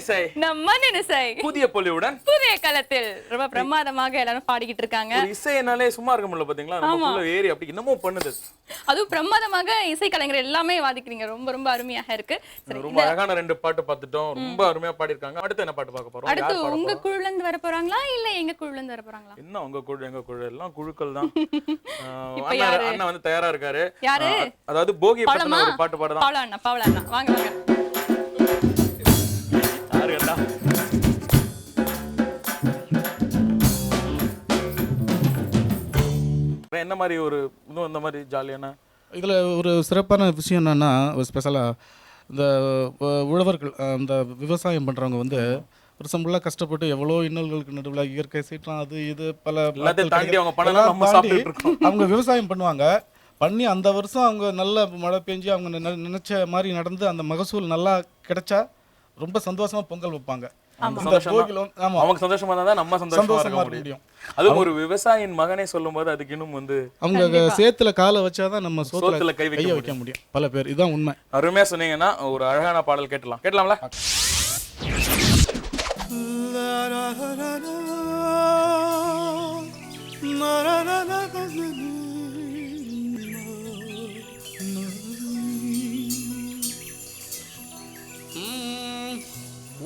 இசை நம்ம நினைசை. புதிய பொலிவுடன் புதிய களத்தில் ரொம்ப பிரமாதமாக எல்லாரும் பாடிக்கிட்டு இருக்காங்க. இசைனாலே சும்மா இருக்க முடியல பாத்தீங்களா? நமக்குள்ள ஏறி அப்படி என்னமோ பண்ணுது. அதுவும் பிரமாதமாக இசை கலைஞர் எல்லாமே வாதிக்கிறீங்க. ரொம்ப ரொம்ப அருமையாக இருக்கு. ரொம்ப அழகான ரெண்டு பாட்டு பார்த்துட்டோம். ரொம்ப அருமையா பாடிருக்காங்க அடுத்து என்ன பாட்டு பார்க்க போறோம்? அடுத்து பாட உங்க? குழுல இருந்து வர போறாங்களா? இல்ல எங்க குழுல இருந்து வர போறாங்களா? என்ன உங்க குழு? எங்க குழு? எல்லாம் குழுக்கள் தான். அண்ணா வந்து தயாரா இருக்காரு. யாரு? அதாவது போகி பாட்டு பாடலாம். பாவலா அண்ணா பாவலா அண்ணா. வாங்க வாங்க. என்ன மாதிரி ஒரு இன்னும் இந்த மாதிரி ஜாலியான? இதில் ஒரு சிறப்பான விஷயம் என்னென்னா ஒரு ஸ்பெஷலாக இந்த உழவர்கள் இந்த விவசாயம் பண்ணுறவங்க வந்து வருஷம் ஃபுல்லாக கஷ்டப்பட்டு எவ்வளோ இன்னல்களுக்கு நடுவில் இயற்கை சீற்றம் அது இது பல அவங்க விவசாயம் பண்ணுவாங்க. பண்ணி அந்த வருஷம் அவங்க நல்ல மழை பெஞ்சு அவங்க நினைச்ச மாதிரி நடந்து அந்த மகசூல் நல்லா கிடைச்சா ரொம்ப சந்தோஷமா பொங்கல் வைப்பாங்க. அவங்க சந்தோஷமா. இருந்தா தான் நம்ம சந்தோஷமா இருக்க முடியும். அதுவும் ஒரு விவசாயியின் மகனே சொல்லும்போது அதுக்கு இன்னும் வந்து அவங்க சேத்துல காலை வச்சாதான் நம்ம சோத்துல கை வைக்க முடியும். பல பேர். இதுதான் உண்மை. அருமையா சொன்னீங்கன்னா ஒரு அழகான பாடல் கேட்டலாம் கேட்டலாம்ல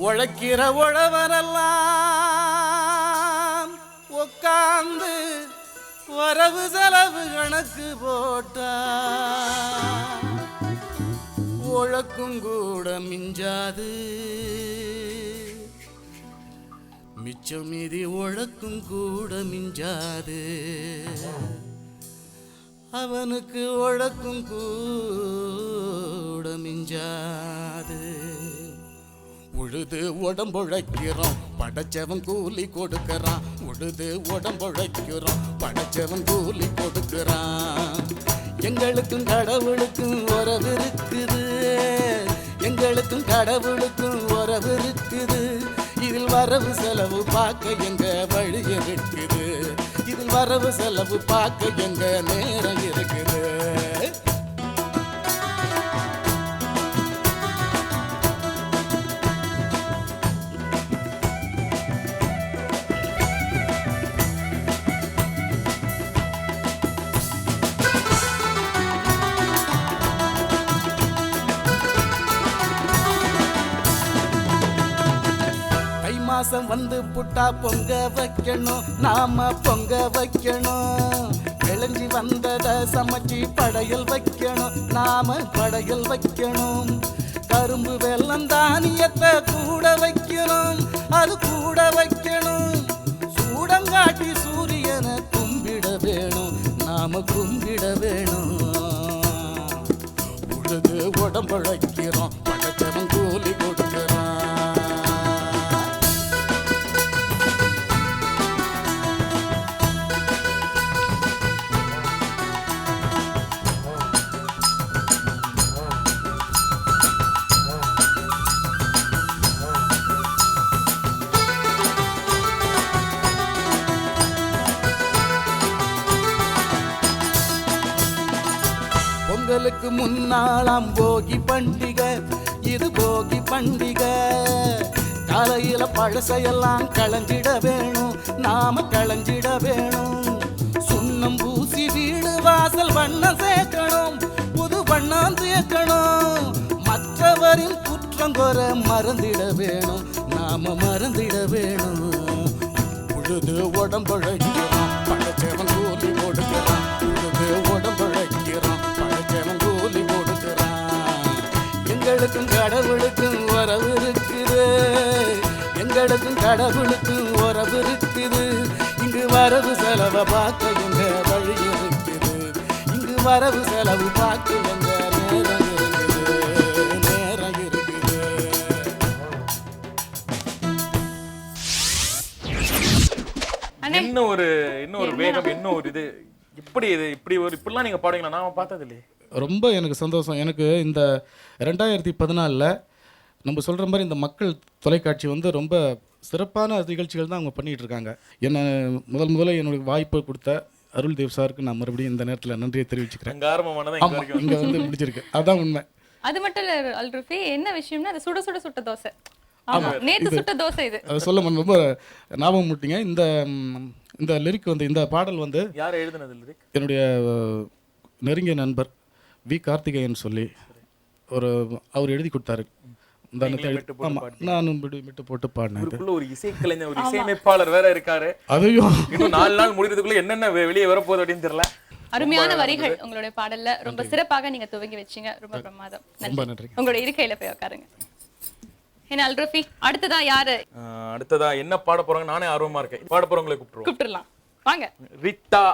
உழைக்கிற உழவரெல்லாம் உட்காந்து வரவு செலவு கணக்கு போட்டா. உழக்கும் கூட மிஞ்சாது. மிச்சம் மீதி உழக்கும் கூட மிஞ்சாது. அவனுக்கு உழக்கும் கூட மிஞ்சாது. உழுது உடம்புழைக்கிறோம். படைச்சவன் கூலி கொடுக்கறான். உழுது உடம்புழைக்கிறோம். படைச்சவன் கூலி கொடுக்கறான். எங்களுக்கும் கடவுளுக்கும் உறவு இருக்குது. எங்களுக்கும் கடவுளுக்கும் உறவு இருக்குது. இதில் வரவு செலவு பார்க்க எங்க வழி இருக்குது. இதில் வரவு செலவு பார்க்க எங்க நேரம் இருக்குது. மாசம் வந்து புட்டா பொங்க வைக்கணும். நாம பொங்க வைக்கணும். விளைஞ்சி வந்தத சமைச்சி படையல் வைக்கணும். நாம படையல் வைக்கணும். கரும்பு வெள்ளம் தானியத்தை கூட வைக்கணும். அது கூட வைக்கணும். சூடங்காட்டி சூரியனை கும்பிட வேணும். நாம கும்பிட வேணும். உழுது உடம்பழைக்கிறோம் பொங்கலுக்கு முன்னாளாம் போகி பண்டிகை. இது போகி பண்டிகை. காலையில பழசையெல்லாம் களைஞ்சிட வேணும். நாம களைஞ்சிட வேணும். சுண்ணம் பூசி வீடு வாசல் வண்ணம் சேர்க்கணும். புது வண்ணம் சேர்க்கணும். மற்றவரின் குற்றம் குற மறந்திட வேணும். நாம மறந்திட வேணும். உழுது உடம்பழைக்கிறோம் எங்களுக்கும் கடவுளுக்கும் உறவு இருக்குது. எங்களுக்கும் கடவுளுக்கும் உறவு இருக்குது. இங்கு வரவு செலவை பார்க்க எங்க வழி இருக்குது. இங்கு வரவு செலவு பார்க்க எங்க நேரம் இருக்குது. நேரம் இருக்குது. இன்னும் ஒரு இன்னும் ஒரு வேகம் இன்னும் ஒரு இது. இப்படி இது இப்படி ஒரு இப்படிலாம் நீங்க பாடுங்களா நான் பார்த்தது இல்லையே ரொம்ப எனக்கு சந்தோஷம். எனக்கு இந்த ரெண்டாயிரத்தி பதினாலில் நம்ம சொல்கிற மாதிரி இந்த மக்கள் தொலைக்காட்சி வந்து ரொம்ப சிறப்பான நிகழ்ச்சிகள் தான் அவங்க பண்ணிகிட்டு இருக்காங்க. என்ன முதல் முதல்ல என்னுடைய வாய்ப்பு கொடுத்த அருள் தேவ் சாருக்கு நான் மறுபடியும் இந்த நேரத்தில் நன்றியை தெரிவிச்சுக்கிறேன். இங்கே வந்து முடிச்சிருக்கு அதுதான் உண்மை. அது மட்டும் இல்லை அல்ருஃபி என்ன விஷயம்னா அது சுட சுட சுட்ட தோசை. ஆமாம் நேற்று சுட்ட தோசை இது. சொல்ல ரொம்ப ஞாபகம் முட்டிங்க. இந்த இந்த லிரிக் வந்து இந்த பாடல் வந்து யார் எழுதுனது லிரிக் என்னுடைய நெருங்கிய நண்பர். வி கார்த்திகேயன் சொல்லி ஒரு அவர் எழுதி கொடுத்தாரு. இசையமைப்பாளர் வேற இருக்காரு. நாலு நாள் முடிக்கிறதுக்குள்ள என்னென்ன வெளியே வரப்போகுது தெரியல. அருமையான வரிகள் உங்களுடைய பாடல்ல. ரொம்ப சிறப்பாக நீங்க துவங்கி வச்சீங்க. ரொம்ப பிரமாதம். உங்களுடைய இருக்கையில போய் உட்காருங்க என்ன அல்ரஃபி அடுத்ததா யாரு? அடுத்ததா என்ன பாட போறாங்க நானே ஆர்வமா இருக்கேன். பாட போறவங்களை கூப்பிட்டுருவோம்.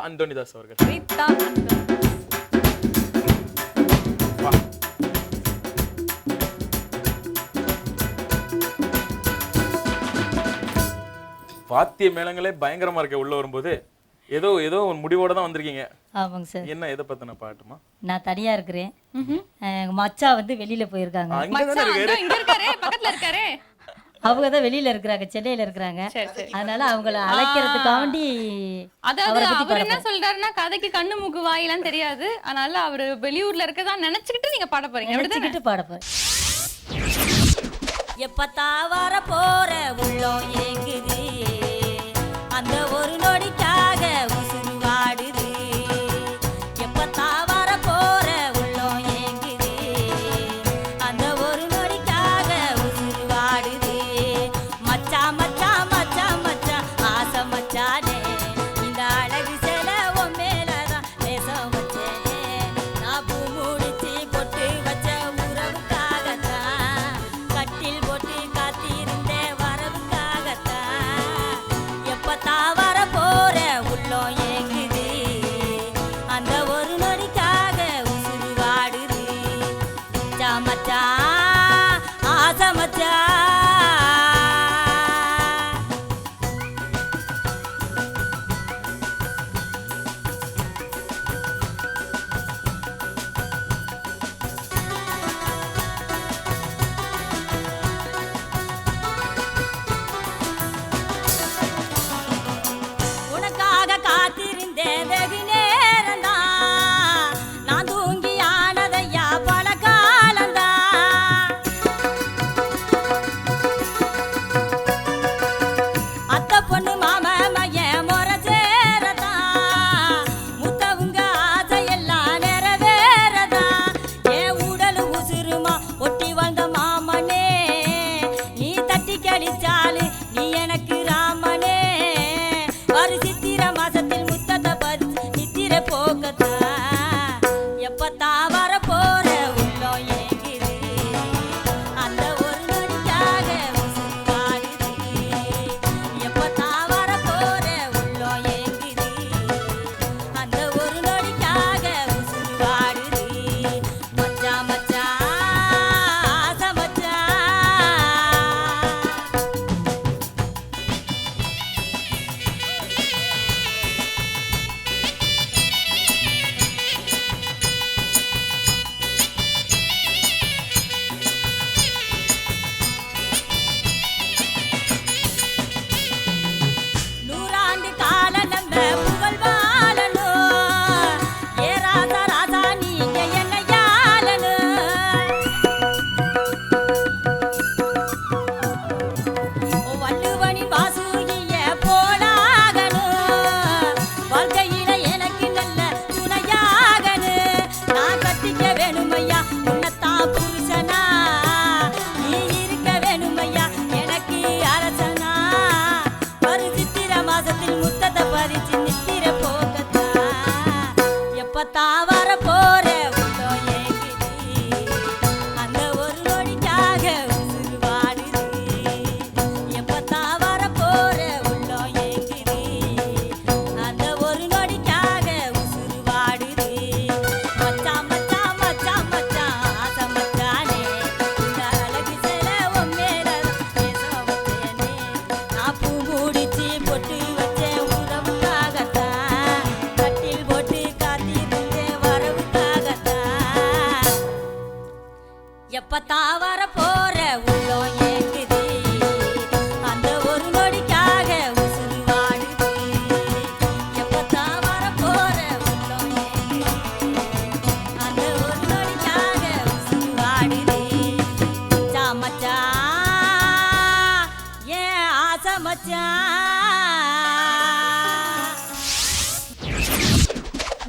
அந்தோனிதாஸ் அவர்கள். வாத்திய மேளங்களே பயங்கரமா இருக்க உள்ள வரும்போது. ஏதோ ஏதோ ஒரு முடிவோட தான் வந்திருக்கீங்க. ஆமாங்க சார். என்ன எதை பத்தின பாட்டுமா? நான் தனியா இருக்கிறேன். எங்க மச்சா வந்து வெளியில போயிருக்காங்க. அவங்க தான் வெளியில இருக்கிறாங்க சென்னையில இருக்கிறாங்க. அதனால அவங்கள அழைக்கிறதுக்காண்டி அதாவது அவர் என்ன சொல்றாருன்னா கதைக்கு கண்ணு மூக்கு வாயிலாம் தெரியாது. அதனால அவரு வெளியூர்ல இருக்கதா நினைச்சுக்கிட்டு நீங்க பாட போறீங்க. நினைச்சுக்கிட்டு பாட போறீங்க எப்பத்தா வர போற உள்ளோ ஏங்குது. the.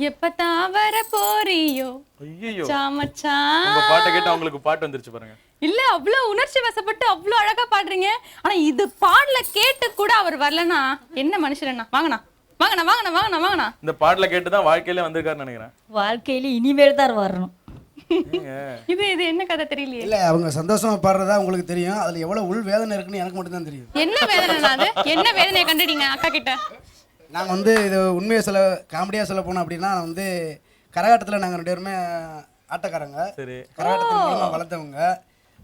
எப்பதான் வர போறியோ? ஐயோ உங்க பாட்டை கேட்டு அவங்களுக்கு பாட்டு வந்துருச்சு பாருங்க. இல்ல அவ்வளவு உணர்ச்சி வசப்பட்டு அவ்வளவு அழகா பாடுறீங்க. ஆனா இது பாடல கேட்டு கூட அவர் வரலனா என்ன மனுஷரண்ணா? வாங்கண்ணா. வாங்கண்ணா வாங்கண்ணா வாங்கண்ணா வாங்கண்ணா. இந்த பாட்டுல கேட்டு தான் வாழ்க்கையில வந்திருக்காருன்னு நினைக்கிறேன். வாழ்க்கையில இனிமேல் தான் வரணும். இது இது என்ன கதை தெரியலையே? இல்லை அவங்க சந்தோஷமா பாடுறதா உங்களுக்கு தெரியும். அதில் எவ்வளோ உள் வேதனை இருக்குன்னு எனக்கு மட்டும்தான் தெரியும். என்ன வேதனை அது? என்ன வேதனையை கண்டுட்டீங்க அக்கா கிட்ட? நாங்கள் வந்து இது உண்மையை சொல்ல காமெடியாக சொல்ல போனோம் அப்படின்னா நான் வந்து கரகாட்டத்தில் நாங்கள் ரெண்டு பேருமே ஆட்டக்காரங்க. சரி. கரகாட்டத்தின் மூலமாக வளர்த்தவங்க.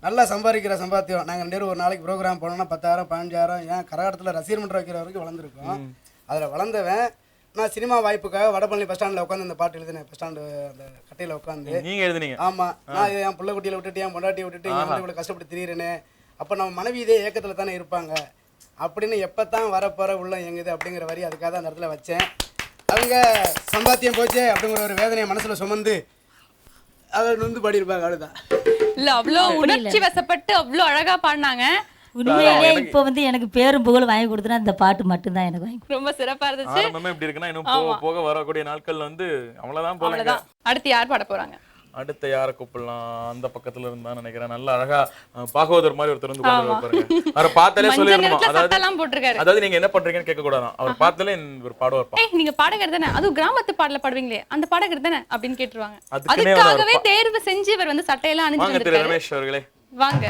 நல்லா சம்பாதிக்கிற சம்பாத்தியம். நாங்கள் ரெண்டு பேரும் ஒரு நாளைக்கு ப்ரோக்ராம் போனோம்னா பத்தாயிரம் பதினஞ்சாயிரம் ஏன் கரகாட்டத்தில் ரசிகர் மன்றம் வைக்கிற வரைக்கும் வளர்ந்துருக்கோம். அதில் வளர்ந்தவன் நான் சினிமா வாய்ப்புக்காக வடபழனி பஸ் ஸ்டாண்டில் உட்காந்து இந்த பாட்டு எழுதினேன். பஸ் ஸ்டாண்டு அந்த கட்டையில் உட்காந்து நீங்க எழுதுனீங்க. ஆமா. நான் இது என் புள்ள குட்டியில விட்டுட்டு என் பொண்டாட்டியை விட்டுட்டு இங்க வந்து இவ்வளவு கஷ்டப்பட்டு திரியிறேனே. அப்ப நம்ம மனைவி இதே ஏக்கத்துல தானே இருப்பாங்க. அப்படின்னு எப்பதான் வரப்போற உள்ள எங்குது அப்படிங்கிற வரி அதுக்காக தான் அந்த இடத்துல வச்சேன். அவங்க சம்பாத்தியம் போச்சே அப்படிங்கிற ஒரு வேதனையை மனசுல சுமந்து அதை நொந்து பாடியிருப்பாங்க அவ்வளவுதான். இல்ல அவ்வளவு உணர்ச்சி வசப்பட்டு அவ்வளவு அழகா பாடினாங்க. உண்மையிலே இப்போ வந்து எனக்கு பேரும் புகழும் வாங்கி கொடுத்தனா இந்த பாட்டு மட்டும்தான் எனக்கு வாங்கி ரொம்ப சிறப்பா இருந்துச்சு. இப்படி இருக்குன்னா இன்னும் போக போக வரக்கூடிய நாட்கள் வந்து அவ்வளவுதான் அவ்வளவுதான். அடுத்து யார் பாட போறாங்க? அடுத்த யாரை கூப்பிடலாம்? அந்த பக்கத்துல இருந்தா நினைக்கிறேன். நல்லா அழகா பாகவதர் மாதிரி ஒருத்தர் வந்து பாருங்க. அவரை பார்த்தாலே சொல்லிடணுமா? அதாவது அதாவது நீங்க என்ன பண்றீங்கன்னு கேட்க கூடாதான் அவர் பார்த்தாலே ஒரு பாடுவார் பா ஏய் நீங்க பாடகர் தானே? அதுவும் கிராமத்து பாடல பாடுவீங்களே. அந்த பாடகர் தானே? அப்படின்னு கேட்டுருவாங்க. அதுக்காகவே தேர்வு செஞ்சு இவர் வந்து சட்டையெல்லாம் அணிஞ்சு வாங்க திரு வந்திருக்காரு. ரமேஷ் அவர்களே. வாங்க.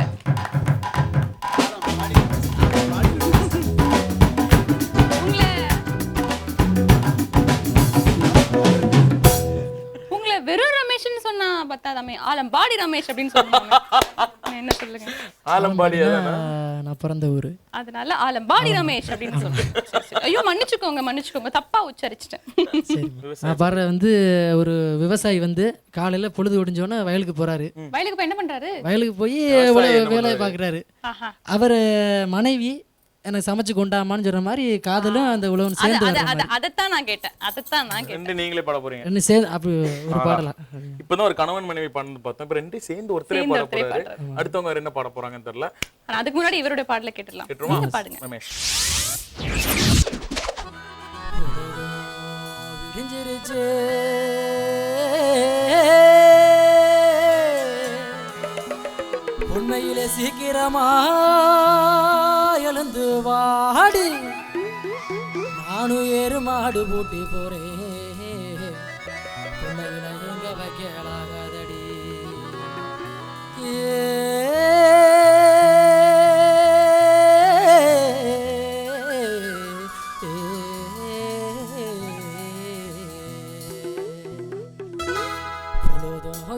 சொன்னா பத்தாதாமே ஆலம் பாடி ரமேஷ் அப்படின்னு சொல்லுவாங்க. என்ன சொல்லுங்க? ஆலம்பாடி? நான் பிறந்த ஊர். அதனால ஆலம் பாடி ரமேஷ் அப்படின்னு சொல்லுங்க. ஐயோ மன்னிச்சுக்கோங்க மன்னிச்சுக்கோங்க. தப்பா உச்சரிச்சிட்டேன். சரி நான் பாடுற வந்து ஒரு விவசாயி வந்து காலையில் பொழுது ஒடிஞ்சோன்னே வயலுக்கு போகிறாரு வயலுக்கு போய் என்ன பண்றாரு? வயலுக்கு போய்? பார்க்குறாரு. ஆஹா. அவர் மனைவி எனக்கு சமைச்சு கொண்டாமான்னு சொல்ற மாதிரி காதலும் அந்த உழவன் அத சேர்ந்து அதைத்தான் நான் கேட்டேன். அதைத்தான் நான் கேட்டேன். ரெண்டு நீங்களே பாட போறீங்க. ரெண்டு சேர்ந்து அப்படி ஒரு பாடலாம். இப்பதான் ஒரு கணவன் மனைவி பாடுறது பார்த்தோம் இப்ப ரெண்டே சேர்ந்து ஒருத்தரே பாட போறாரு. அடுத்தவங்க என்ன பாட போறாங்கன்னு தெரியல. அதுக்கு முன்னாடி இவருடைய பாடல கேட்டுடலாம். கேட்டுருமா? நீங்க பாடுங்க. ரமேஷ். விடிஞ்சிருச்சு. உண்மையிலே சீக்கிரமா வந்து வாடி. நானும் ஏறு மாடு பூட்டி போறேன் உண்மையில எங்க வைக்கலாகாதடி.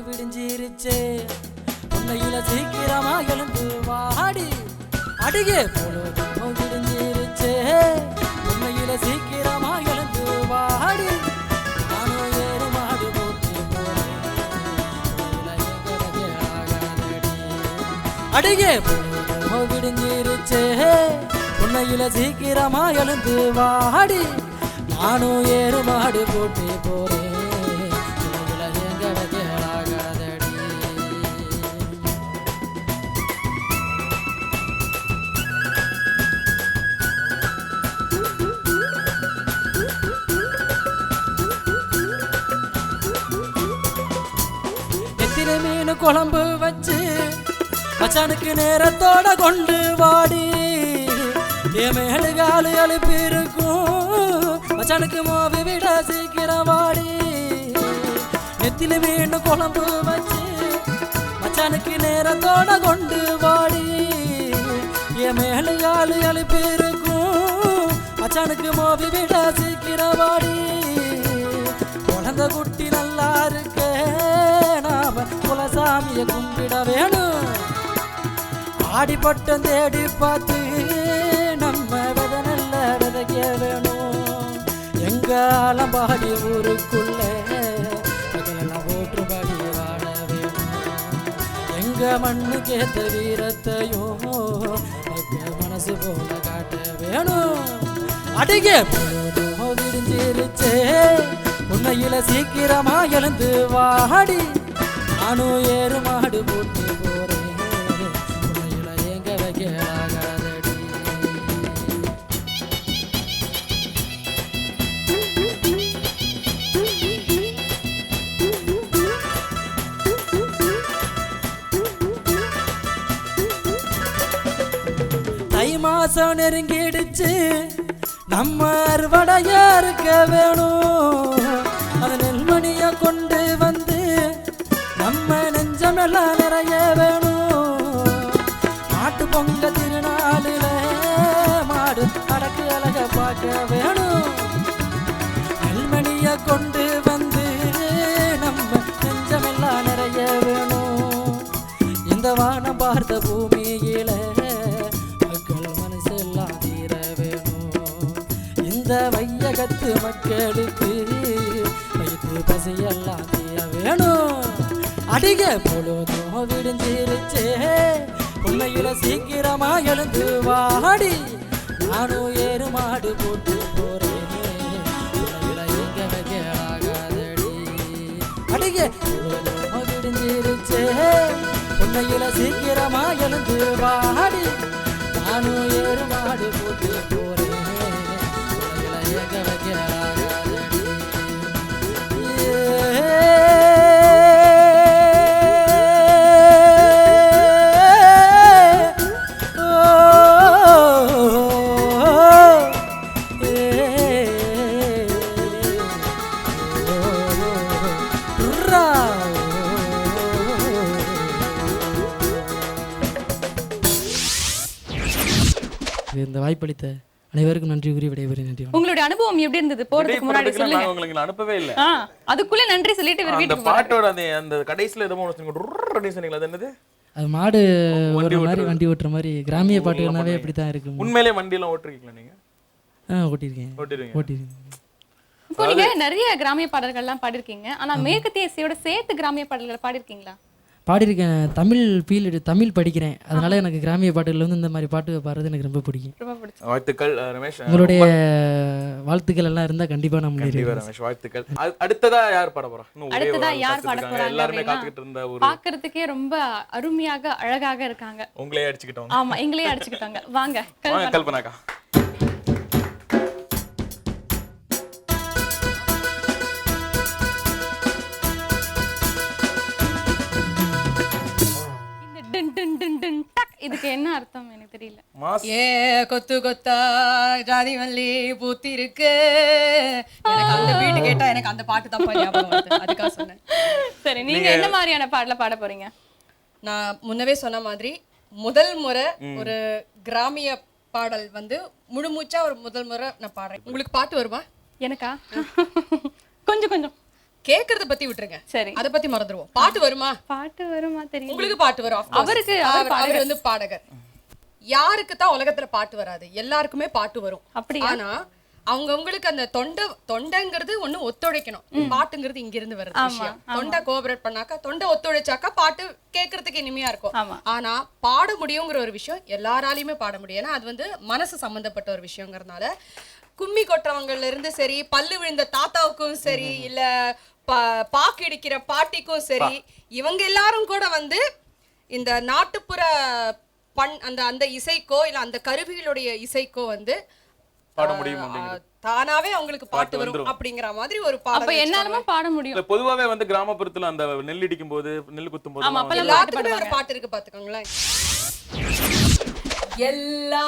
விடிஞ்சிருச்சே. உன்னையில சீக்கிரமா எழுந்து வாடி. அடியே பொழுதும் அடியே பொழுதும் உன்னையில சீக்கிரமா எழுந்து வாடி. நானும் ஏறு மாடு போட்டு போறேன். குழம்பு வச்சு மச்சானுக்கு நேரத்தோட கொண்டு வாடி. என் மேலு காலு எழுப்பியிருக்கும். இருக்கும் மச்சானுக்கு மோவி விட சீக்கிரம் வாடி. நெத்தில மீண்டும் குழம்பு வச்சு மச்சானுக்கு நேரத்தோட கொண்டு வாடி. என் மேலு காலு எழுப்பியிருக்கும். இருக்கும் மச்சானுக்கு மோவி விட சீக்கிரம் வாடி. குழந்தை குட்டி நல்லா இருக்க. நாம குலசாமியை கும்பிட வேணும். ஆடிப்பட்டம் தேடி பார்த்து நம்ம வித நல்ல விதைக்க வேணும். எங்காலம் பாடி ஊருக்குள்ள பகலெல்லாம் ஓட்டுபடி வாழ வேணும். எங்க மண்ணுக்கேத்த வீரத்தையும் மனசு போல காட்ட வேணும். அடிங்க. போதும் உன்னையில சீக்கிரமா எழுந்து வாடி. நானும் ஏறு மாடு போட்டு கேளாகாதடி. தை மாசம் நெருங்கிடுச்சு. நம்ம அறுவடையா இருக்க வேணும். அது நெல்மணிய கொண்டு வந்து நம்ம நெஞ்சமெல்லாம் அழக பார்க்க வேணும் நெல்மணிய கொண்டு வந்து நம்ம நெஞ்சமெல்லாம் நிறைய வேணும் இந்த வானம் பார்த்த பூமியில மக்கள் மனசெல்லாம் தீர வேணும் இந்த வையகத்து மக்களுக்கு வயிற்று பசியெல்லாம் தீர வேணும் அடிக பொழுதும் விடுஞ்சிருச்சே. உண்மையில சீக்கிரமா எழுந்து வாடி. நானும் ஏறு மாடு போட்டு போறேன். எங்க வைக்க ஆகாதடி. அடிக பொழுதும் விடிஞ்சிருச்சே. உன்னையில சீக்கிரமா எழுந்து வாடி. நானும் ஏறு மாடு போட்டு போறேன். எங்க வைக்க வாய்ப்பளித்த அனைவருக்கும் நன்றி கூறி விடைபெறுகிறேன் நன்றி. உங்களுடைய அனுபவம் எப்படி இருந்தது போறதுக்கு முன்னாடி சொல்லுங்க நாங்க உங்களுக்கு அனுப்பவே இல்ல அதுக்குள்ள நன்றி சொல்லிட்டு இவர் வீட்டுக்கு போறாரு பாட்டோட அந்த அந்த கடைசியில எதுவும் ஒண்ணு சொன்னீங்க சொன்னீங்களா அது என்னது அது மாடு வண்டி ஓட்டுற மாதிரி. வண்டி ஓட்டுற மாதிரி கிராமிய பண்ணுவீங்க. அப்படி தான் இருக்கும் உண்மையிலே வண்டி எல்லாம் ஓட்டிருக்கீங்களா நீங்க ஆ ஓட்டியிருக்கேன் ஓட்டிருக்கீங்க ஓட்டியிருக்கேன் இப்போ நீங்க நிறைய கிராமிய பாடல்கள்லாம் பாடிருக்கீங்க ஆனா மேற்கத்திய இசையோட சேர்த்து கிராமிய பாடல்களை பாடிருக்கீங்களா பாடியிருக்கேன். தமிழ் ஃபீல் தமிழ் படிக்கிறேன். அதனால எனக்கு கிராமிய பாட்டுகள் வந்து இந்த மாதிரி பாட்டு பாடுறது எனக்கு ரொம்ப பிடிக்கும். ரொம்ப பிடிச்சி வாழ்த்துக்கள் ரமேஷ். உங்களுடைய வாழ்த்துக்கள் எல்லாம் நான் கண்டிப்பா முன்னேறி ரமேஷ் வாழ்த்துக்கள். அடு- அடுத்ததா யார் பாட போறா? அடுத்ததா யார் பாட. போறாங்க எல்லாருமே காத்துக்கிட்டு இருந்த ஒரு பாக்குறதுக்கே ரொம்ப அருமையாக அழகாக இருக்காங்க. உங்களே அடிச்சுக்கிட்டோம் ஆமா எங்களே அடிச்சுக்கிட்டாங்க வாங்க வாங்க கல்பனா. கல்பனாக்கா. இதுக்கு என்ன அர்த்தம் எனக்கு தெரியல. மாஸ் ஏ கொத்து கொத்தா ஜாதி மல்லி பூத்தி இருக்கு எனக்கு அந்த பீட்டு கேட்டா எனக்கு அந்த பாட்டு தான் ஞாபகம் வருது. அதுக்காக சொன்னேன். சரி நீங்க என்ன மாதிரியான பாடல பாட போறீங்க? நான் முன்னவே சொன்ன மாதிரி முதல் முறை ஒரு கிராமிய பாடல் வந்து முழுமூச்சா ஒரு முதல் முறை நான் பாடுறேன். உங்களுக்கு பாட்டு வருமா? எனக்கா? கொஞ்சம் கொஞ்சம். கேக்குறத பத்தி விட்டுருங்க. சரி. அத பத்தி மறந்துருவோம். பாட்டு வருமா? பாட்டு வருமா தெரியும் உங்களுக்கு பாட்டு வரும். அவருக்கு அவர். வந்து பாடகர். யாருக்கு தான் உலகத்துல பாட்டு வராது. எல்லாருக்குமே பாட்டு வரும். அப்படியா? ஆனா அவங்கவங்களுக்கு அந்த தொண்டை தொண்டைங்கிறது ஒண்ணு ஒத்துழைக்கணும். பாட்டுங்கிறது இங்க இருந்து வருது விஷயம். தொண்டை கோஆபரேட் பண்ணாக்கா தொண்டை ஒத்துழைச்சாக்கா பாட்டு கேட்கறதுக்கு இனிமையா இருக்கும். ஆனா பாட முடியுங்கிற ஒரு விஷயம் எல்லாராலையுமே பாட முடியும். ஏன்னா அது வந்து மனசு சம்பந்தப்பட்ட ஒரு விஷயங்கிறதுனால கும்மி கொட்டுறவங்கல இருந்து சரி பல்லு விழுந்த தாத்தாவுக்கும் சரி இல்ல பாக்கு இடிக்கிற பாட்டிக்கும் சரி இவங்க எல்லாரும் கூட வந்து இந்த நாட்டுப்புற பண் அந்த அந்த இசைக்கோ இல்ல அந்த கருவிகளுடைய இசைக்கோ வந்து பாட முடியும் தானாவே அவங்களுக்கு பாட்டு வரும். அப்படிங்கிற மாதிரி ஒரு அப்ப பாடல் என்னாலுமே பாட முடியும். பொதுவாவே வந்து கிராமப்புறத்துல அந்த நெல் இடிக்கும் போது நெல் குத்தும் போது ஒரு பாட்டு இருக்கு பாத்துக்கோங்களேன். எல்லா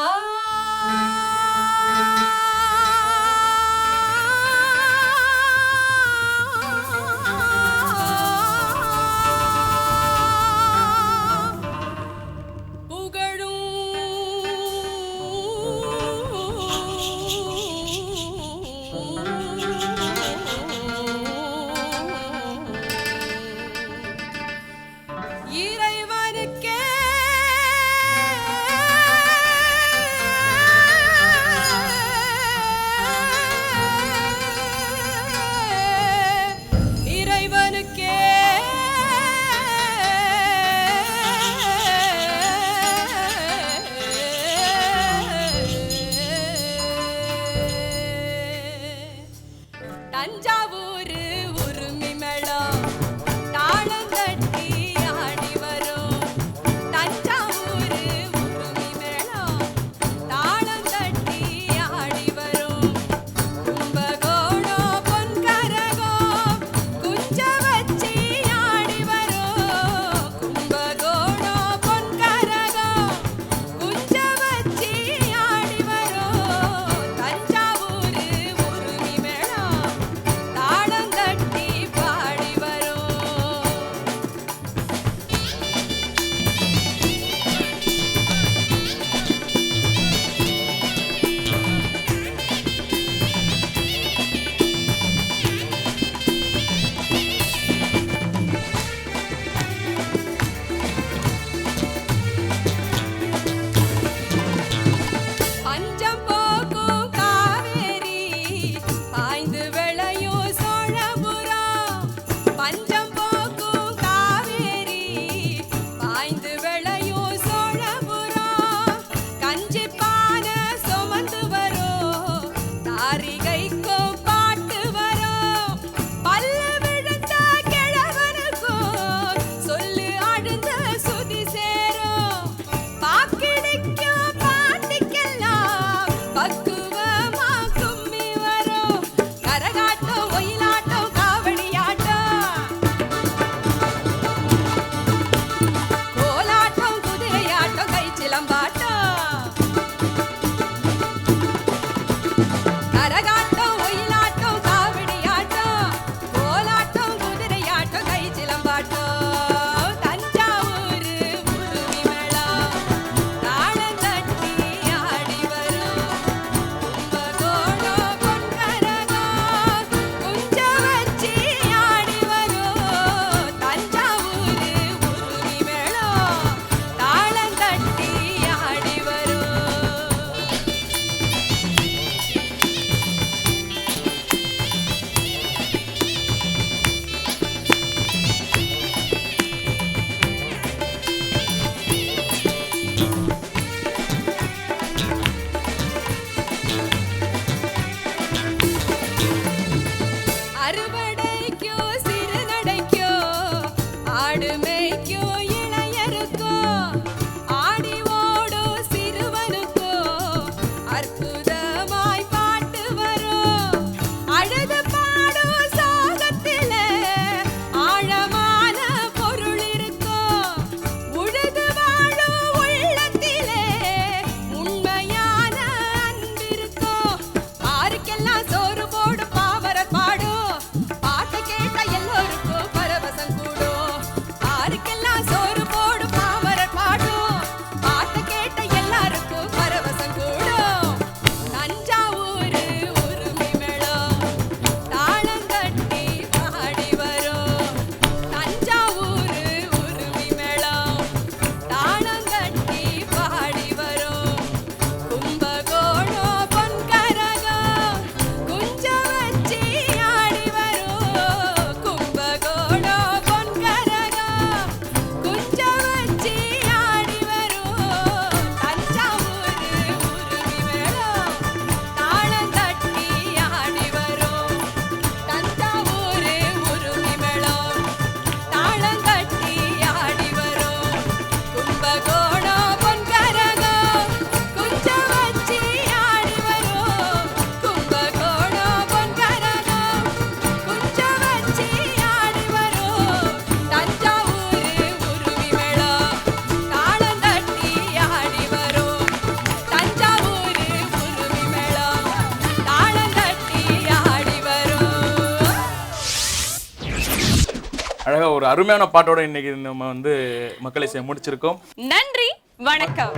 ஒரு அருமையான பாட்டோட இன்னைக்கு நம்ம வந்து மக்களை செய்ய முடிச்சிருக்கோம். நன்றி வணக்கம்.